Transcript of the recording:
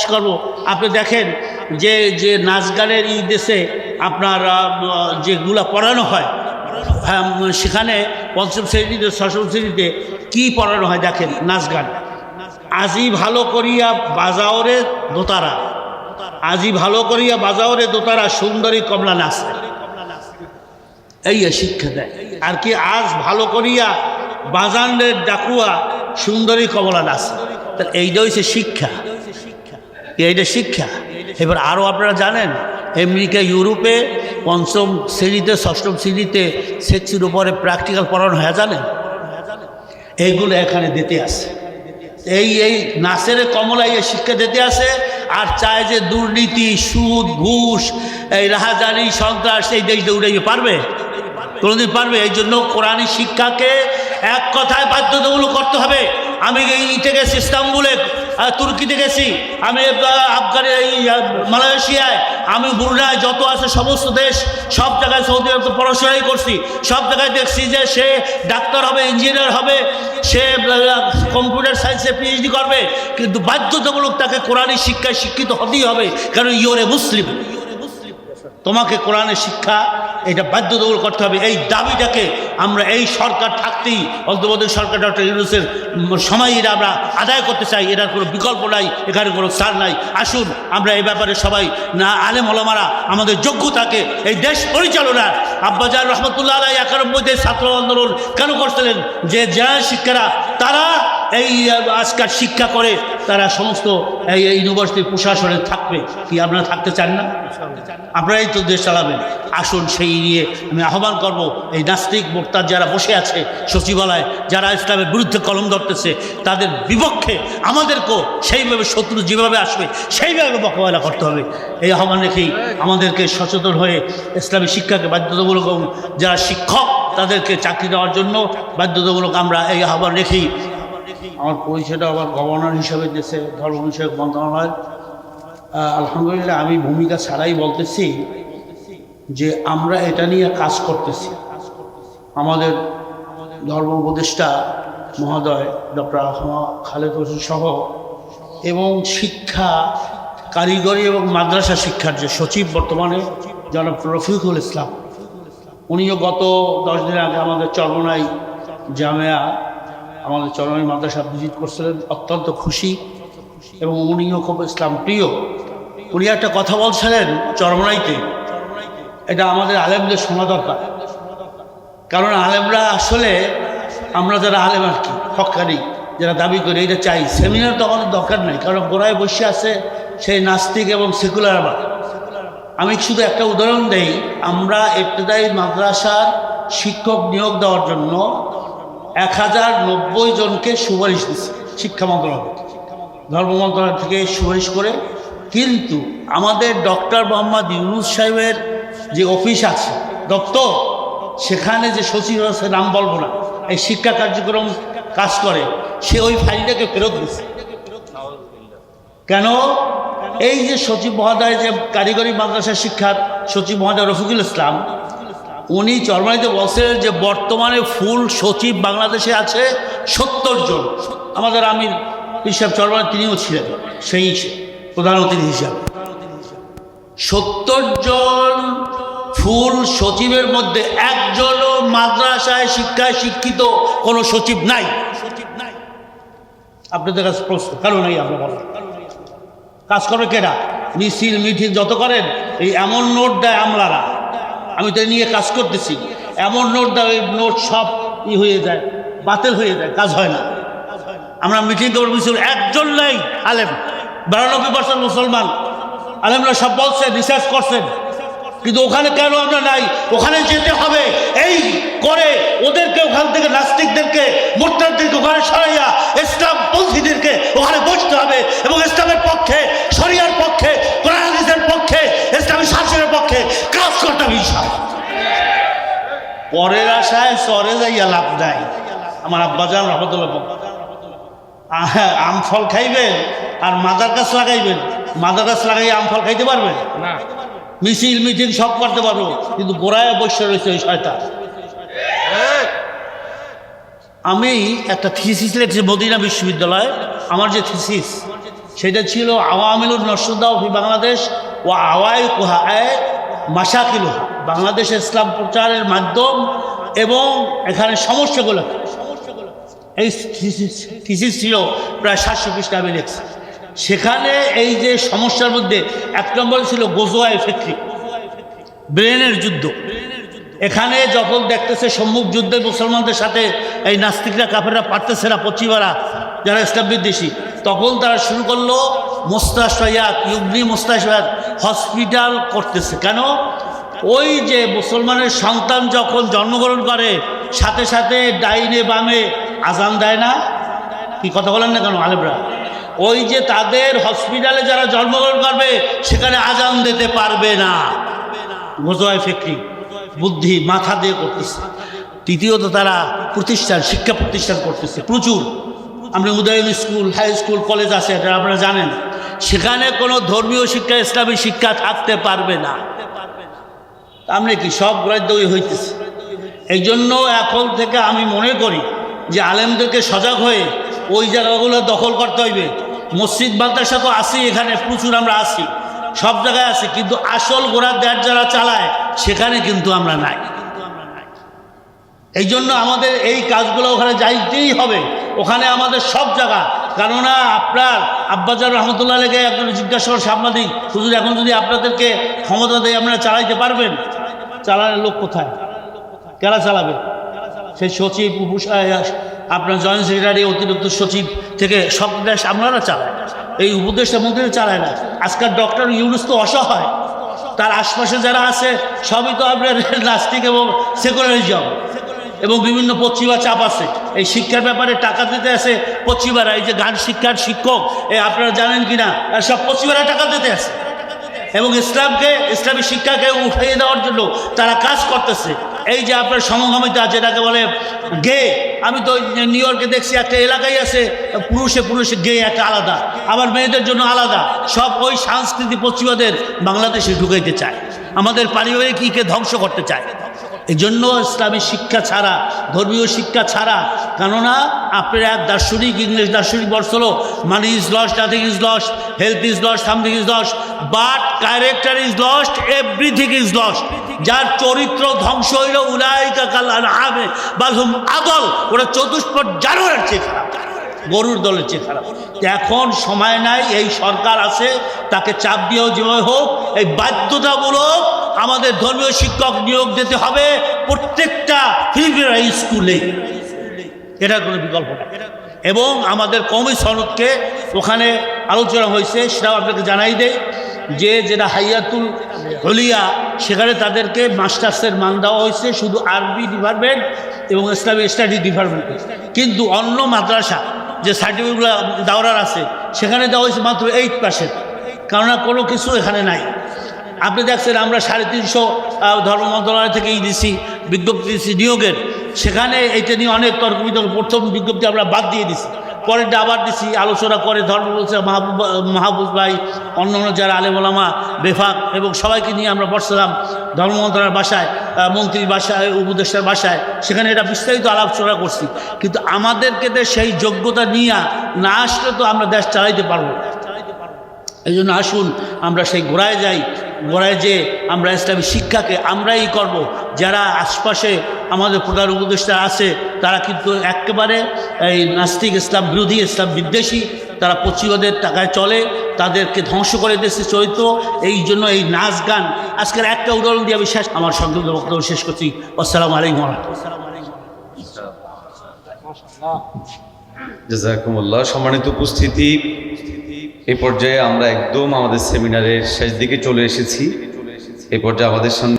করব। আপনি দেখেন যে যে নাচ গানের এই দেশে আপনার যেগুলা পড়ানো হয় হ্যাঁ, সেখানে পঞ্চম শ্রেণীতে ষষ্ঠ শ্রেণীতে কি পড়ানো হয় দেখেন নাচ গান। আজি ভালো করিয়া বাজাওরে দোতারা। আজি ভালো করিয়া বাজাওরে দোতারা সুন্দরী কমলা নাচ। এই শিক্ষা দেয়। আর কি আজ ভালো করিয়া বাজানের ডাকুয়া সুন্দরী কমলা নাচ। তাহলে এইটা হচ্ছে শিক্ষা। এইটা শিক্ষা। এবার আরও আপনারা জানেন, আমেরিকা, ইউরোপে পঞ্চম শ্রেণীতে, ষষ্ঠম শ্রেণীতে সেক্সির উপরে প্র্যাকটিক্যাল পড়ানো হয়, জানেন? এইগুলো এখানে দিতে আসে এই এই নাচের কমলা এই শিক্ষা দিতে আসে আর চায় যে দুর্নীতি, সুদ, ঘুষ, এই রাহাজানি, সন্ত্রাস, এই দেশ দৌড়াইতে পারবে? কোনোদিন পারবে? এই জন্য কোরআনী শিক্ষাকে এক কথায় বাধ্যতামূলক করতে হবে। আমি এই গেছি ইস্তাম্বুলে। তুর্কিতে গেছি আমি আফগানি মালয়েশিয়ায়, আমি বুরুনায় যত আছে সমস্ত দেশ সব জায়গায় সৌদি আরব পড়াশোনাই করছি। সব জায়গায় দেখছি যে সে ডাক্তার হবে, ইঞ্জিনিয়ার হবে, সে কম্পিউটার সায়েন্সে পিএইচডি করবে, কিন্তু বাধ্যতামূলক তাকে কোরআনী শিক্ষায় শিক্ষিত হতেই হবে, কারণ ইয়োরে মুসলিম তোমাকে কোরআনের শিক্ষা, এটা বাধ্যতামূলক করতে হবে। এই দাবিটাকে আমরা এই সরকার থাকতেই, অন্তর্বর্তী সরকার ডক্টর ইউনুসের সময় এটা আমরা আদায় করতে চাই, এটার কোনো বিকল্প নাই, এখানে কোনো সার নাই। আসুন, আমরা এই ব্যাপারে সবাই, না, আলেম ওলামারা, আমাদের যোগ্যতাকে, এই দেশ পরিচালনার, আব্বাজার রহমতুল্লাহ আলাই একানব্বইতে ছাত্র আন্দোলন কেন করছিলেন? যে জেনারেল শিক্ষারা, তারা এই আজকাল শিক্ষা করে তারা সমস্ত এই ইউনিভার্সিটির প্রশাসনে থাকবে। কি আপনারা থাকতে চান না? আপনারাই তো দেশ চালাবেন। আসুন সেই নিয়ে আমি আহ্বান করব। এই নাস্তিক মোক্তার যারা বসে আছে সচিবালয়, যারা ইসলামের বিরুদ্ধে কলম ধরতেছে, তাদের বিপক্ষে আমাদেরকেও সেইভাবে শত্রু যেভাবে আসবে, সেইভাবে মোকাবেলা করতে হবে। এই আহ্বান রেখেই আমাদেরকে সচেতন হয়ে ইসলামী শিক্ষাকে বাধ্যতামূলক যারা শিক্ষক, তাদেরকে চাকরি দেওয়ার জন্য বাধ্যতামূলক আমরা এই আহ্বান রেখেই আমার পরিচয়টা আবার গভর্নর হিসাবে দেশে ধর্ম বিষয়ক মন্ত্রণালয়। আলহামদুলিল্লাহ, আমি ভূমিকা ছাড়াই বলতেছি যে আমরা এটা নিয়ে কাজ করতেছি। আমাদের ধর্ম উপদেষ্টা মহোদয়, ডক্টর আহমদ খালেদ হোসেন সহ এবং শিক্ষা কারিগরি এবং মাদ্রাসা শিক্ষার যে সচিব বর্তমানে জনাব রফিকুল ইসলাম, উনিও গত দশ দিন আগে আমাদের চরমনাই জামেয়া আমাদের চরমাই মাদ্রাসা ভিজিট করছিলেন, অত্যন্ত খুশি। এবং উনিও খুব ইসলাম প্রিয়। উনি একটা কথা বলছিলেন চরমনাইতে। এটা আমাদের আলেমদের শোনা দরকার। কারণ আলেমরা আসলে, আমরা যারা আলেম আর কি হকানি যারা দাবি করি, এটা চাই। সেমিনার তো আমাদের দরকার নেই, কারণ গোড়ায় বসে আছে সেই নাস্তিক এবং সেকুলার আবার। আমি শুধু একটা উদাহরণ দেই, আমরা ইবতদায়ী মাদ্রাসার শিক্ষক নিয়োগ দেওয়ার জন্য এক হাজার নব্বই জনকে সুপারিশ দিচ্ছে শিক্ষা মন্ত্রণালয় ধর্ম মন্ত্রণালয় থেকে সুপারিশ করে। কিন্তু আমাদের ডক্টর মোহাম্মদ ইউনুস সাহেবের যে অফিস আছে, দপ্তর, সেখানে যে সচিব আছে, নাম বলব না, এই শিক্ষা কার্যক্রম কাজ করে, সে ওই ফাইলটাকে ফেরত দিচ্ছে কেন? এই যে সচিব মহোদয় যে কারিগরি মাদ্রাসা শিক্ষার সচিব মহোদয় রফিকুল ইসলাম উনি চরমানিতে বলছেন যে বর্তমানে ফুল সচিব বাংলাদেশে আছে সত্তর জন। আমাদের আমির হিসাব চরমানি তিনিও ছিলেন, সেই প্রধান অতিথি হিসাবে। সত্তর জন ফুল সচিবের মধ্যে একজনও মাদ্রাসায় শিক্ষায় শিক্ষিত কোনো সচিব নাই। সচিব নাই আপনাদের কাছে প্রশ্ন কেন নাই আমরা বলেন কাজ করবে কেনা মিছিল, মিটিং যত করেন, এই এমন নোট দেয় আমলারা। আমি তো নিয়ে কাজ করতেছি। এমন নোট দেয় ওই নোট সব ই হয়ে যায়, বাতিল হয়ে যায়, কাজ হয় না। আমরা মিটিং করব, মিছিল একজন নাই, আলেম। বিরানব্বই পার্সেন্ট মুসলমান। আলেমরা সব বলছেন রিসার্চ করছেন। কিন্তু ওখানে কেন আমরা নাই? ওখানে যেতে হবে। এই করে ওদেরকে, ওখান থেকে নাস্তিকদেরকে মোর্তারদেরকে ওখানে সরাইয়া ইসলাম পন্থীদেরকে ওখানে বসতে হবে এবং ইসলামের পক্ষে পরের আশায় সরে যাইয়া লাভ নাই। আমার আব্বাজান রহমতুল্লাহ আম ফল খাইবেন আর মাদার গাছ লাগাইবেন। মাদার গাছ লাগাই আম ফল খাইতে পারবেন? না। মিছিল মিটিং সব করতে পারব কিন্তু গোড়ায় বসে রয়েছে ওই শয়তান। আমি একটা থিসিস লিখছি মদিনা বিশ্ববিদ্যালয়। আমার যে থিসিস সেটা ছিল আওয়ামিলুর নসরুদ্দাহ ফি বাংলাদেশ ও আওয়ায় কুহা মাসাকিল বাংলাদেশ ইসলাম প্রচারের মাধ্যম এবং এখানে সমস্যাগুলো এই থিসিস ছিল প্রায় সাতশো পৃষ্ঠা আমি লিখছি। সেখানে এই যে সমস্যার মধ্যে এক নম্বর ছিল গোজোয়া ফেক্টরি ব্রেনের যুদ্ধ। এখানে যখন দেখতেছে সম্মুখ যুদ্ধে মুসলমানদের সাথে এই নাস্তিকরা, কাফেররা পারতেছে না পশ্চিমারা যারা ইসলাম বিদ্বেষী, তখন তারা শুরু করল মোস্তাশয়াত ইউগ্নি মোস্তাশয়াত হসপিটাল করতেছে। কেন? ওই যে মুসলমানের সন্তান যখন জন্মগ্রহণ করে, সাথে সাথে ডাইনে বামে আজান দেয় না? কি কথা বলেন না কেন আলেবরা ওই যে তাদের হসপিটালে যারা জন্মগ্রহণ করবে, সেখানে আজান দিতে পারবে না। গোজোয় ফেক্টরি বুদ্ধি মাথা দিয়ে করতেছে। তৃতীয়ত তারা প্রতিষ্ঠান, শিক্ষা প্রতিষ্ঠান করতেছে, প্রচুর। আমরা Udayan school, high school, college আছে এটা আপনারা জানেন। সেখানে কোনো ধর্মীয় শিক্ষা, ইসলামী শিক্ষা থাকতে পারবে না। আমরা কি সব গ্রাহ্যই হইতেছে? এই জন্য এখন থেকে আমি মনে করি যে আলেমদেরকে সজাগ হয়ে ওই জায়গাগুলো দখল করতে হইবে। মসজিদ মাদ্রাসা তো আসি এখানে, প্রচুর আমরা আসি সব জায়গায় আছি, কিন্তু আসল গোড়ার দেড় যারা চালায়, সেখানে কিন্তু আমরা নাই। এই জন্য আমাদের এই কাজগুলো ওখানে যাইতেই হবে। ওখানে আমাদের সব জায়গা। কেননা আপনার আব্বাজার রহমতুল্লাহ লেগে একজন জিজ্ঞাসা সাংবাদিক, হুজুর, এখন যদি আপনাদেরকে ক্ষমতা দিয়ে, আপনারা চালাইতে পারবেন? চালানোর লোক কোথায়? কারা চালাবে? সেই সচিব আপনার জয়েন্ট সেক্রেটারি, অতিরিক্ত সচিব থেকে সব দেশ আপনারা চালায়। এই উপদেষ্টা মন্ত্রী চালায় না। আজকাল ডক্টর ইউনুস তো অসহায়। তার আশপাশে যারা আছে, সবই তো আপনার নাস্তিক এবং সেকুলারিজম এবং বিভিন্ন পশ্চিমা চাপ আছে। এই শিক্ষার ব্যাপারে টাকা দিতে আছে পশ্চিমারা। এই যে গান শিক্ষার শিক্ষক, এ আপনারা জানেন কি না সব পশ্চিমারা টাকা দিতে আছে। এবং ইসলামকে, ইসলামী শিক্ষাকে উঠাইয়ে দেওয়ার জন্য তারা কাজ করতেছে। এই যে আপনার সমগামিতা, যেটাকে বলে গে, আমি তো নিউ ইয়র্কে দেখছি একটা এলাকায় আছে, পুরুষে পুরুষে গে একটা আলাদা, আবার মেয়েদের জন্য আলাদা। সব ওই সাংস্কৃতিক পশ্চিমাদের বাংলাদেশে ঢুকাইতে চায়। আমাদের পারিবারিক ইকে ধ্বংস করতে চায়। এই জন্য ইসলামী শিক্ষা ছাড়া, ধর্মীয় শিক্ষা ছাড়া, কেননা আপনার এক দার্শনিক ইংলিশ দার্শনিক বর্ষ হলো money is lost nothing is lost health is lost something is lost but character is lost everything is lost যার চরিত্র ধ্বংস হইল আবে বালহুম আদল, ওরা চতুষ্পদ জানোয়ারের চেয়ে খারাপ, গরুর দলের চেয়ে খারাপ। এখন সময় নাই, এই সরকার আছে, তাকে চাপ দিয়েও যেভাবে হোক, এই বাধ্যতামূলক আমাদের ধর্মীয় শিক্ষক নিয়োগ দিতে হবে প্রত্যেকটা স্কুলে। এটার কোনো বিকল্প নেই এবং আমাদের কমি সনদকে ওখানে আলোচনা হয়েছে, সেটাও আপনাকে জানাই দেয় যে যেটা হাইয়াতুল হলিয়া, সেখানে তাদেরকে মাস্টার্সের মান দেওয়া হয়েছে, শুধু আরবি ডিপার্টমেন্ট এবং ইসলামী স্টাডি ডিপার্টমেন্টে। কিন্তু অন্য মাদ্রাসা, যে সার্টিফিকেটগুলো দাওরার আছে, সেখানে দেওয়া হয়েছে মাত্র এইট পার্সেন্ট কেননা কোনো কিছু এখানে নাই। আপনি দেখছেন আমরা সাড়ে তিনশো ধর্ম মন্ত্রণালয় থেকেই দিছি বিজ্ঞপ্তি দিচ্ছি নিয়োগের। সেখানে এটা নিয়ে অনেক তর্ক বিতর্ক প্রথম বিজ্ঞপ্তি আমরা বাদ দিয়ে দিছি পরেরটা আবার দিছি, আলোচনা করে ধর্ম মাহবুব মাহবুব ভাই অন্য অন্য যারা আলেমলামা বেফাক এবং সবাইকে নিয়ে আমরা বসছিলাম ধর্ম মন্ত্রণালয়ের বাসায় মন্ত্রীর বাসায়, উপদেষ্টার বাসায়। সেখানে এটা বিস্তারিত আলোচনা করছি। কিন্তু আমাদেরকে সেই যোগ্যতা নিয়ে না আসলে তো আমরা দেশ চালাইতে পারব। এই জন্য আসুন, আমরা সেই গোড়ায় যাই। গোড়ায় যে আমরা ইসলামী শিক্ষাকে আমরাই করব। যারা আশপাশে আমাদের প্রধান উপদেষ্টা আছে, তারা কিন্তু একেবারে এই নাস্তিক ইসলাম, বিরোধী ইসলাম, বিদ্বেষী, তারা পশ্চিমাদের টাকায় চলে, তাদেরকে ধ্বংস করে দেশে চরিত্র। এই জন্য এই নাচ গান, আজকের একটা উদাহরণ দিয়ে আমি শেষ আমার সংক্ষিপ্ত বক্তব্য শেষ করছি। আসসালামু আলাইকুম জাজাকুমুল্লাহ, সম্মানিত উপস্থিতি। এই পর্যায়ে আমরা একদম আমাদের সেমিনারের শেষ দিকে চলে এসেছি। এই পর্যায়ে আমাদের সামনে